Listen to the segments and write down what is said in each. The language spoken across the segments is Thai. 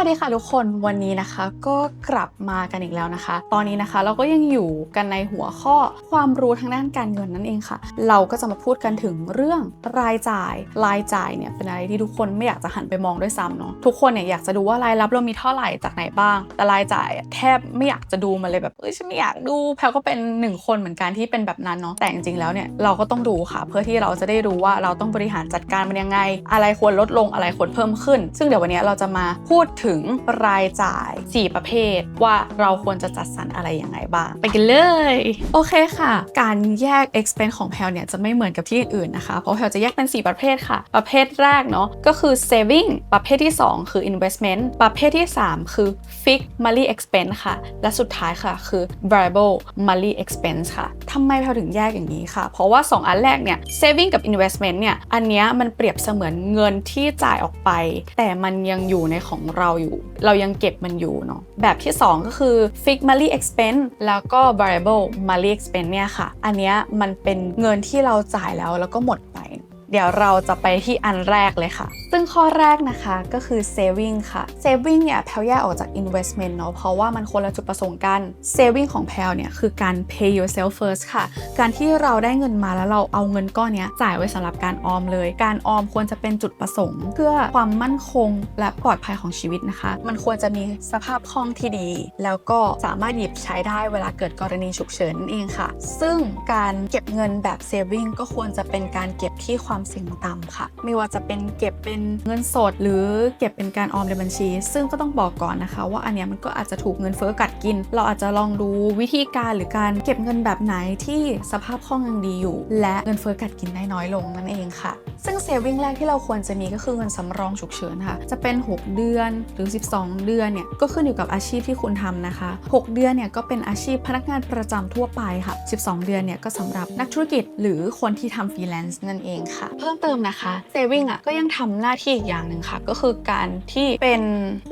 วัสดีค่ะทุกคนวันนี้นะคะก็กลับมากันอีกแล้วนะคะ ตอนนี้นะคะเราก็ยังอยู่กันในหัวข้อความรู้ทางด้านการเงินนั่นเองค่ะ เราก็จะมาพูดกันถึงเรื่องรายจ่ายรายจ่ายเนี่ยเป็นอะไรที่ทุกคนไม่อยากจะหันไปมองด้วยซ้ำเนาะทุกคนเนี่ยอยากจะดูว่ารายรับเรามีเท่าไหร่จากไหนบ้าง แต่รายจ่ายแทบไม่อยากจะดูมันเลยแบบเอ้ยฉันไม่อยากดูแพลก็เป็นหนึ่งคนเหมือนกันที่เป็นแบบนั้นเนาะแต่จริงๆแล้วเนี่ยเราก็ต้องดูค่ะ เพื่อที่เราจะได้รู้ว่าเราต้องบริหารจัดการมันยังไง อะไรควรลดลงอะไรควรเพิ่มขึ้น ซึ่งเดี๋ยววันนี้เราจะมาพูดถึงรายจ่าย 4 ประเภท ว่าเราควรจะจัดสรรอะไรยังไงบ้าง ไปกันเลย โอเคค่ะ การแยก expense ของแพลเนี่ยจะไม่เหมือนกับที่อื่นนะคะ เพราะแพลจะแยกเป็น 4 ประเภทค่ะ ประเภทแรกเนาะก็คือ saving ประเภทที่ 2 คือ investment ประเภทที่ 3 คือ fixed monthly expense ค่ะ และสุดท้ายค่ะคือ variable monthly expense ค่ะทำไมแพลถึงแยกอย่างนี้ค่ะ เพราะว่า 2 อันแรกเนี่ย saving กับ investment เนี่ยอันเนี้ยมันเปรียบเสมือนเงินที่จ่ายออกไป แต่มันยังอยู่ในของเราอยู่ เรายังเก็บมันอยู่เนาะแบบที่ 2 ก็คือ fixed monthly expense แล้วก็ variable monthly expense เนี่ยค่ะ อันเนี้ยมันเป็นเงินที่เราจ่ายแล้วแล้วก็หมดไป เดี๋ยวเราจะไปที่อันแรกเลยค่ะ ซึ่งข้อแรกนะคะก็คือ saving ค่ะ saving เนี่ยแพลแยกออกจาก investment เนาะเพราะว่ามันคนละจุดประสงค์กัน saving ของแพลเนี่ยคือการ pay yourself first ค่ะ การที่เราได้เงินมาแล้วเราเอาเงินก้อนเนี้ยจ่ายไว้สำหรับการออมเลย การออมควรจะเป็นจุดประสงค์ เพื่อความมั่นคงและปลอดภัยของชีวิตนะคะ มันควรจะมีสภาพคล่องที่ดี แล้วก็สามารถหยิบใช้ได้เวลาเกิดกรณีฉุกเฉินนั่นเองค่ะ ซึ่งการเก็บเงินแบบ saving ก็ควรจะเป็นการเก็บที่ความเสี่ยงต่ำค่ะ ไม่ว่าจะเป็นเก็บเป็นเงินสด หรือเก็บเป็นการออมในบัญชี ซึ่งก็ต้องบอกก่อนนะคะ ว่าอันเนี้ยมันก็อาจจะถูกเงินเฟ้อกัดกิน เราอาจจะลองดูวิธีการหรือการเก็บเงินแบบไหนที่สภาพคล่องยังดีอยู่ และเงินเฟ้อกัดกินได้น้อยลงนั่นเองค่ะ ซึ่งเซฟวิ่งแรกที่เราควรจะมีก็คือเงินสำรองฉุกเฉินค่ะ จะเป็น 6 เดือนหรือ 12 เดือนเนี่ยก็ขึ้นอยู่กับอาชีพที่คุณทำนะคะ 6 เดือนเนี่ยก็เป็นอาชีพพนักงานประจำทั่วไปค่ะ 12 เดือนเนี่ยก็สำหรับนักธุรกิจหรือคนที่ทำฟรีแลนซ์นั่นเองค่ะ เพิ่มเติมนะคะเซวิ่งอะก็ยังทำหน้าที่อีกอย่างหนึ่งค่ะ ก็คือการที่เป็น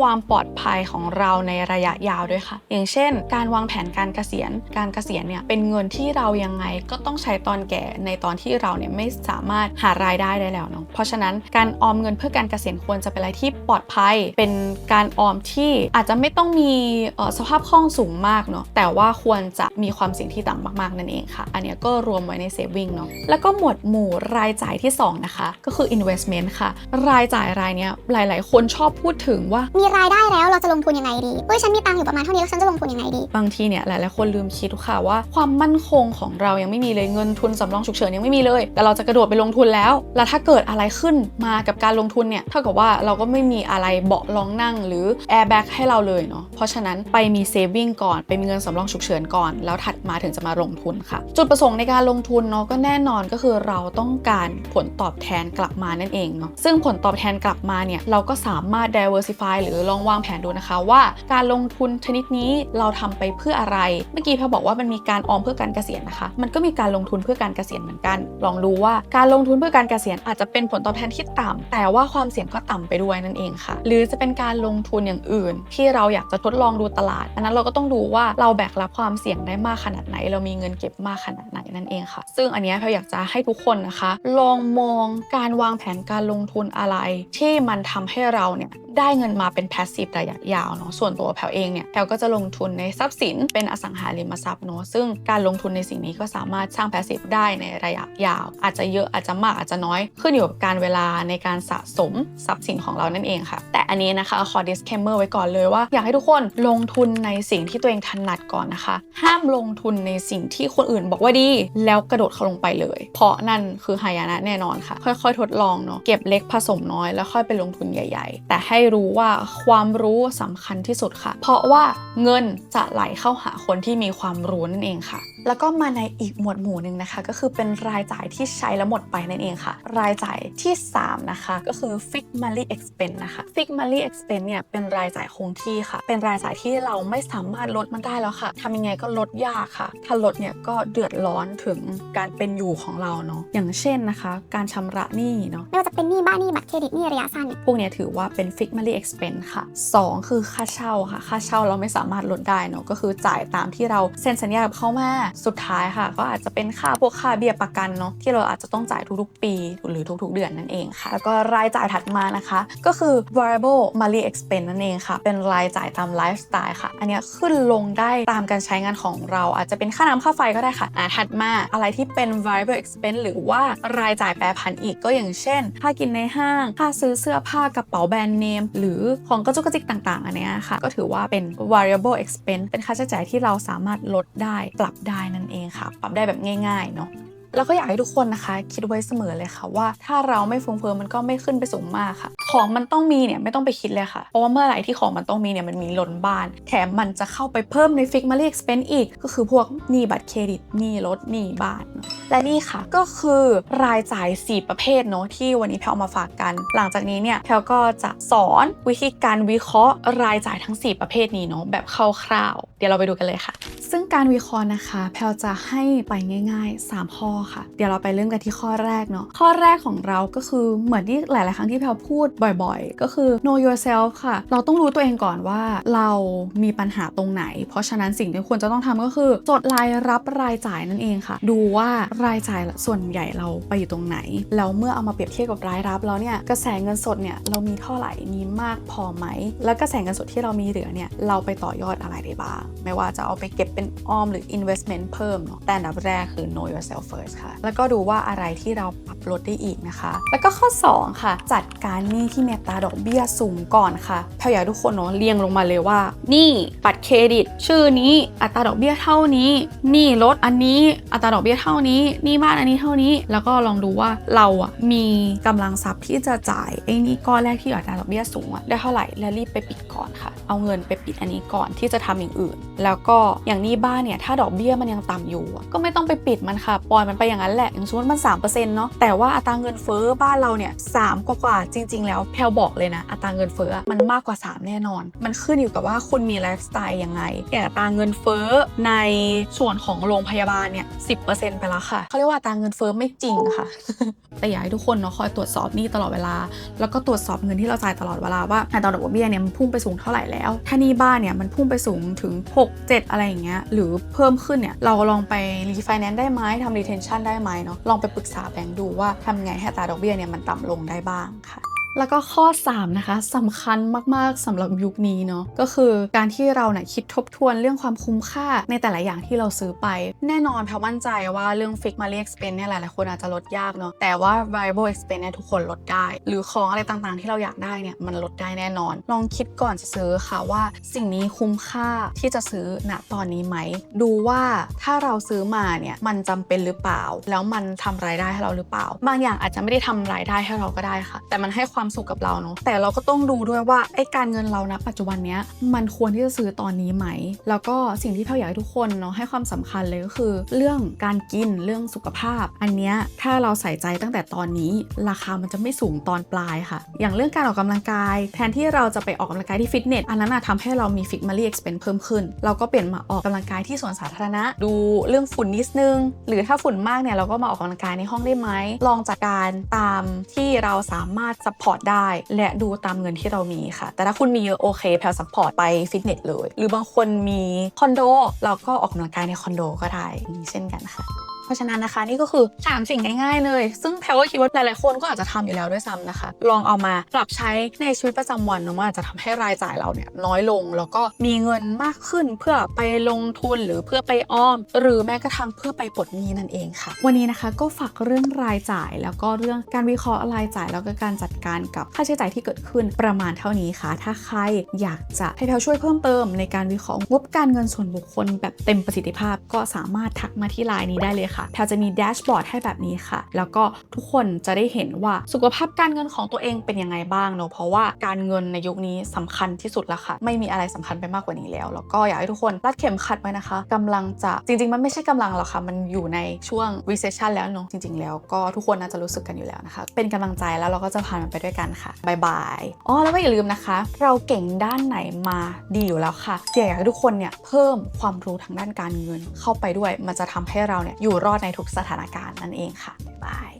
ความปลอดภัยของเราในระยะยาวด้วยค่ะ อย่างเช่น การวางแผนการเกษียณ การเกษียณเนี่ยเป็นเงินที่เรายังไงก็ต้องใช้ตอนแก่ในตอนที่เราเนี่ยไม่สามารถหารายได้ได้แล้วเนาะเพราะฉะนั้นการออมเงินเพื่อการเกษียณควรจะเป็นอะไรที่ปลอดภัย เป็นการออมที่อาจจะไม่ต้องมีเอ่อสภาพคล่องสูงมากเนาะแต่ว่าควรจะมีความเสี่ยงที่ต่ำมากๆ นั่นเองค่ะ อันเนี้ยก็รวมไว้ในเซฟวิ่งเนาะแล้วก็หมวดหมู่รายจ่ายที่สองนะคะ ก็คือ investment ค่ะ รายจ่ายรายเนี้ยหลาย ๆ คนชอบพูดถึงว่า มีรายได้แล้วเราจะลงทุนยังไงดีเฮ้ยฉันมีตังค์อยู่ประมาณเท่านี้แล้วฉันจะลงทุนยังไงดี บางทีเนี่ยหลาย ๆ คนลืมคิดค่ะว่าความมั่นคงของเรายังไม่มีเลยเงินทุนสำรองฉุกเฉินยังไม่มีเลย แต่เราจะกระโดดไปลงทุนแล้วแล้วถ้าเกิดอะไรขึ้นมากับการลงทุนเนี่ยเท่ากับว่าเราก็ไม่มีอะไรเบาะรองนั่งหรือแอร์แบ็กให้เราเลยเนาะเพราะฉะนั้นไปมีเซฟิงก่อน ไปมีเงินสำรองฉุกเฉินก่อน แล้วถัดมาถึงจะมาลงทุนค่ะ จุดประสงค์ในการลงทุนเนาะก็แน่นอนก็คือเราต้องการผลตอบแทนกลับมานั่นเองเนาะซึ่งผลตอบแทนกลับมาเนี่ยเราก็สามารถ diversify หรือลองวางแผนดูนะคะว่าการลงทุนชนิดนี้เราทำไปเพื่ออะไร เมื่อกี้พอบอกว่ามันมีการออมเพื่อการเกษียณนะคะ มันก็มีการลงทุนเพื่อการเกษียณเหมือนกัน ลองดูว่าการลงทุนเพื่อการเกษียณอาจจะเป็นผลตอบแทนที่ต่ำแต่ว่าความเสี่ยงก็ต่ำไปด้วยนั่นเองค่ะ หรือจะเป็นการลงทุนอย่างอื่น ที่เราอยากจะทดลองดูตลาดอันนั้นเราก็ต้องดูว่าเราแบกรับความเสี่ยงได้มากขนาดไหน เรามีเงินเก็บมากขนาดไหนนั่นเองค่ะ ซึ่งอันนี้ยเราอยากจะให้ทุกคนนะคะ ลองมองการวางแผนการลงทุนอะไร ที่มันทำให้เราเนี่ย ได้เงินมาเป็น passive ระยะยาวเนาะส่วนตัวแพลเองเนี่ยแพลก็จะลงทุนในทรัพย์สินเป็นอสังหาริมทรัพย์เนาะซึ่งการลงทุนในสิ่งนี้ก็สามารถสร้าง passive ได้ในระยะยาว อาจจะเยอะอาจจะมากอาจจะน้อยขึ้นอยู่กับการเวลาในการสะสมทรัพย์สินของเรานั่นเองค่ะ แต่อันนี้นะคะขอ disclaimer ไว้ก่อนเลยว่า อยากให้ทุกคนลงทุนในสิ่งที่ตัวเองถนัดก่อนนะคะ ห้ามลงทุนในสิ่งที่คนอื่นบอกว่าดี แล้วกระโดดเข้าลงไปเลย เพราะนั่นคือหายนะแน่นอนค่ะ ค่อยๆ ทดลองเนาะเก็บเล็กผสมน้อยแล้วค่อยไปลงทุนใหญ่ ๆ แต่ให้รู้ว่าความรู้สำคัญที่สุดค่ะ เพราะว่าเงินจะไหลเข้าหาคนที่มีความรู้นั่นเองค่ะ แล้วก็มาในอีกหมวดหมู่หนึ่งนะคะ ก็คือเป็นรายจ่ายที่ใช้แล้วหมดไปนั่นเองค่ะ รายจ่ายที่ 3 นะคะ ก็คือ fixed monthly expense นะคะ fixed monthly expense เนี่ยเป็นรายจ่ายคงที่ค่ะ เป็นรายจ่ายที่เราไม่สามารถลดมันได้แล้วค่ะทำยังไงก็ลดยากค่ะ ถ้าลดเนี่ยก็เดือดร้อนถึงการเป็นอยู่ของเราเนาะอย่างเช่นนะคะ การชำระหนี้เนาะไม่ว่าจะเป็นหนี้บ้านหนี้บัตรเครดิตหนี้ระยะสั้นเนี่ยพวกเนี้ยถือว่าเป็น fixed monthly expense ค่ะ 2 คือค่าเช่าค่ะ ค่าเช่าเราไม่สามารถลดได้เนาะก็คือจ่ายตามที่เราเซ็นสัญญากับเขามาสุดท้ายค่ะ ก็อาจจะเป็นค่าพวกค่าเบี้ยประกันเนาะที่เราอาจจะต้องจ่ายทุกๆ ปี หรือทุกๆ เดือนนั่นเองค่ะ แล้วก็รายจ่ายถัดมานะคะ ก็คือ variable monthly expense นั่นเองค่ะ เป็นรายจ่ายตามไลฟ์สไตล์ค่ะ อันนี้ขึ้นลงได้ตามการใช้งานของเราอาจจะเป็นค่าน้ำค่าไฟก็ได้ค่ะอ่าถัดมาอะไรที่เป็น variable expense หรือว่ารายจ่ายแปรผันอีกก็อย่างเช่น ค่ากินในห้าง ค่าซื้อเสื้อผ้ากระเป๋าแบรนด์เนมหรือของกระจุกกระจิกต่าง ๆ อันเนี้ยค่ะ ก็ถือว่าเป็น variable expense เป็นค่าใช้จ่ายที่เราสามารถลดได้ปรับได้นั่นเองค่ะ ปรับได้แบบง่าย ๆ เนาะแล้วก็อยากให้ทุกคนนะคะ คิดไว้เสมอเลยค่ะว่า ถ้าเราไม่ฟุ้งเฟ้อมันก็ไม่ขึ้นไปสูงมากค่ะ ของมันต้องมีเนี่ยไม่ต้องไปคิดเลยค่ะ เพราะว่าเมื่อไหร่ที่ของมันต้องมีเนี่ยมันมีล้นบ้าน แถมมันจะเข้าไปเพิ่มในฟิกมา l ี expense อีก ก็คือพวกหนี้บัตรเครดิตหนี้รถหนี้บ้านเนอะ และนี่ค่ะก็คือรายจ่าย 4 ประเภทเนาะที่วันนี้แพลเอามาฝากกัน หลังจากนี้เนี่ยแพลก็จะสอนวิธีการวิเคราะห์รายจ่ายทั้ง 4 ประเภทนี้เนาะแบบคร่าวๆเดี๋ยวเราไปดูกันเลยค่ะ ซึ่งการวิเคราะห์นะคะ แพลจะให้ไปง่ายๆ 3 ข้อค่ะ เดี๋ยวเราไปเริ่มกันที่ข้อแรกเนาะข้อแรกของเราก็คือเหมือนที่หลายๆ ครั้งที่แพลพูดบ่อยๆ ก็คือ know yourself ค่ะ เราต้องรู้ตัวเองก่อนว่าเรามีปัญหาตรงไหน เพราะฉะนั้นสิ่งที่ควรจะต้องทำก็คือ จดรายรับรายจ่ายนั่นเองค่ะ ดูว่ารายจ่ายส่วนใหญ่เราไปอยู่ตรงไหน แล้วเมื่อเอามาเปรียบเทียบกับรายรับแล้วเนี่ยกระแสเงินสดเนี่ยเรามีเท่าไหร่มีมากพอไหม แล้วกระแสเงินสดที่เรามีเหลือเนี่ยเราไปต่อยอดอะไรได้บ้าง ไม่ว่าจะเอาไปเก็บเป็นออมหรือ investment เพิ่มเนาะแต่อันดับแรกคือ know yourself first ค่ะ แล้วก็ดูว่าอะไรที่เราปรับ ลดได้อีกนะคะ แล้วก็ข้อ 2 ค่ะ จัดการหนี้ที่มีตราดอกเบี้ยสูงก่อนค่ะแพลอยากทุกคนเนาะเรียงลงมาเลยว่านี้บัตรเครดิต ชื่อนี้อัตราดอกเบี้ยเท่านี้นี้รถอันนี้อัตราดอกเบี้ยเท่านี้นี้บ้านอันนี้เท่านี้ แล้วก็ลองดูว่าเราอะมีกำลังทรัพย์ที่จะจ่ายไอ้นี่ก้อนแรกที่อัตราดอกเบี้ยสูงอะได้เท่าไหร่และรีบไปปิดก่อนค่ะ เอาเงินไปปิดอันนี้ก่อนที่จะทำอย่างอื่น แล้วก็อย่างนี้บ้านเนี่ยถ้าดอกเบี้ยมันยังต่ำอยู่ ก็ไม่ต้องไปปิดมันค่ะปล่อยมันไปอย่างนั้นแหละอย่างสมมติมัน3%เนาะแต่ว่าอัตราเงินเฟ้อบ้านเราเนี่ยสามกว่าจริง ๆ แล้วแพลบอกเลยนะ อัตราเงินเฟ้อมันมากกว่า 3 แน่นอน มันขึ้นอยู่กับว่าคุณมีไลฟ์สไตล์ยังไงอย่อัตราเงินเฟ้อในส่วนของโรงพยาบาลเนี่ย10%ไปแล้วค่ะเขาเรียกว่าอัตราเงินเฟ้อไม่จริงค่ะแต่อยากให้ทุกคนเนาะคอยตรวจสอบนี้ตลอดเวลา แล้วก็ตรวจสอบเงินที่เราจ่ายตลอดเวลาว่าอัตราดอกเบี้ยเนี่ยมันพุ่งไปสูงเท่าไหร่แล้ว ถ้านี้บ้านเนี่ยมันพุ่งไปสูงถึง 6 7 อะไรอย่างเงี้ยหรือเพิ่มขึ้นเนี่ยเราลองไปรีไฟแนนซ์ได้ไหมทำรีเทนชั่นได้ไหมเนาะลองไปปรึกษาแบงก์ดูว่าทำไงให้ตาดอกเบี้ยเนี่ยมันต่ำลงได้บ้างค่ะ แล้วก็ข้อ 3 นะคะสำคัญมากๆสำหรับยุคนี้เนาะก็คือการที่เราเนี่ยคิดทบทวนเรื่องความคุ้มค่าในแต่ละอย่างที่เราซื้อไป แน่นอนแพลมั่นใจว่าเรื่อง Fix m a l y Expense เนี่ยหลายๆคนอาจจะลดยากเนาะแต่ว่า Variable Expense เนี่ยทุกคนลดได้ หรือของอะไรต่างๆ ที่เราอยากได้เนี่ยมันลดได้แน่นอน ลองคิดก่อนจะซื้อค่ะว่าสิ่งนี้คุ้มค่าที่จะซื้อณตอนนี้ไหม ดูว่าถ้าเราซื้อมาเนี่ยมันจำเป็นหรือเปล่า แล้วมันทำรายได้ให้เราหรือเปล่า บางอย่างอาจจะไม่ได้ทำรายได้ให้เราก็ได้ค่ะ แต่มันให้ความสุขกับเราเนาะแต่เราก็ต้องดูด้วยว่าไอ้การเงินเรานะปัจจุบันเนี้ยมันควรที่จะซื้อตอนนี้ไหม แล้วก็สิ่งที่แพลอยากให้ทุกคนเนาะให้ความสำคัญเลยก็คือ เรื่องการกินเรื่องสุขภาพ อันเนี้ยถ้าเราใส่ใจตั้งแต่ตอนนี้ ราคามันจะไม่สูงตอนปลายค่ะ อย่างเรื่องการออกกำลังกาย แทนที่เราจะไปออกกำลังกายที่ฟิตเนสอันนั้นอะทำให้เรามีฟิกมารีเอ็กซ์เพนเพิ่มขึ้น เราก็เปลี่ยนมาออกกำลังกายที่สวนสาธารณะ ดูเรื่องฝุ่นนิดนึง หรือถ้าฝุ่นมากเนี่ยเราก็มาออกกำลังกายในห้องได้ไหมลองจัดการตามที่เราสามารถซัพพอร์ตได้ และดูตามเงินที่เรามีค่ะ แต่ถ้าคุณมีเยอะโอเคแพลซัพพอร์ตไปฟิตเนสเลย หรือบางคนมีคอนโดเราก็ออกกำลังกายในคอนโดก็ได้นี่เช่นกันค่ะ เพราะฉะนั้นนะคะนี่ก็คือสามสิ่งง่ายๆเลย ซึ่งแพลก็คิดว่าหลายๆคนก็อาจจะทำอยู่แล้วด้วยซ้ำนะคะ ลองเอามาปรับใช้ในชีวิตประจำวันเนะมันอาจจะทำให้รายจ่ายเราเนี่ยน้อยลง แล้วก็มีเงินมากขึ้นเพื่อไปลงทุนหรือเพื่อไปออม หรือแม้กระทั่งเพื่อไปปลดหนี้นั่นเองค่ะ วันนี้นะคะก็ฝากเรื่องรายจ่าย แล้วก็เรื่องการวิเคราะห์รายจ่ายแล้วก็การจัดการกับค่าใช้จ่ายที่เกิดขึ้นประมาณเท่านี้ค่ะ ถ้าใครอยากจะให้แพลช่วยเพิ่มเติมในการวิเคราะห์งบการเงินส่วนบุคคลแบบเต็มประสิทธิภาพก็สามารถทักมาที่ไลน์นี้ได้เลยค่ะแพลจะมีแดชบอร์ดให้แบบนี้ค่ะ แล้วก็ทุกคนจะได้เห็นว่าสุขภาพการเงินของตัวเองเป็นยังไงบ้างเนอะเพราะว่าการเงินในยุคนี้สำคัญที่สุดแล้วค่ะ ไม่มีอะไรสำคัญไปมากกว่านี้แล้ว แล้วก็อยากให้ทุกคนรัดเข็มขัดไว้นะคะกำลังจะจริง ๆ มันไม่ใช่กำลังหรอกค่ะ มันอยู่ในช่วง recession แล้วเนอะจริง ๆ แล้วก็ทุกคนน่าจะรู้สึกกันอยู่แล้วนะคะ เป็นกำลังใจแล้วเราก็จะผ่านมันไปด้วยกันค่ะบายบายอ๋อแล้วก็อย่าลืมนะคะ เราเก่งด้านไหนมาดีอยู่แล้วค่ะเดี๋ยวอยากให้ทุกคนเนี่ยเพิ่มความรู้ทางด้านการเงินเข้าไปด้วย มันจะทำให้เราเนี่ยอยู่รอดในทุกสถานการณ์นั่นเองค่ะบาย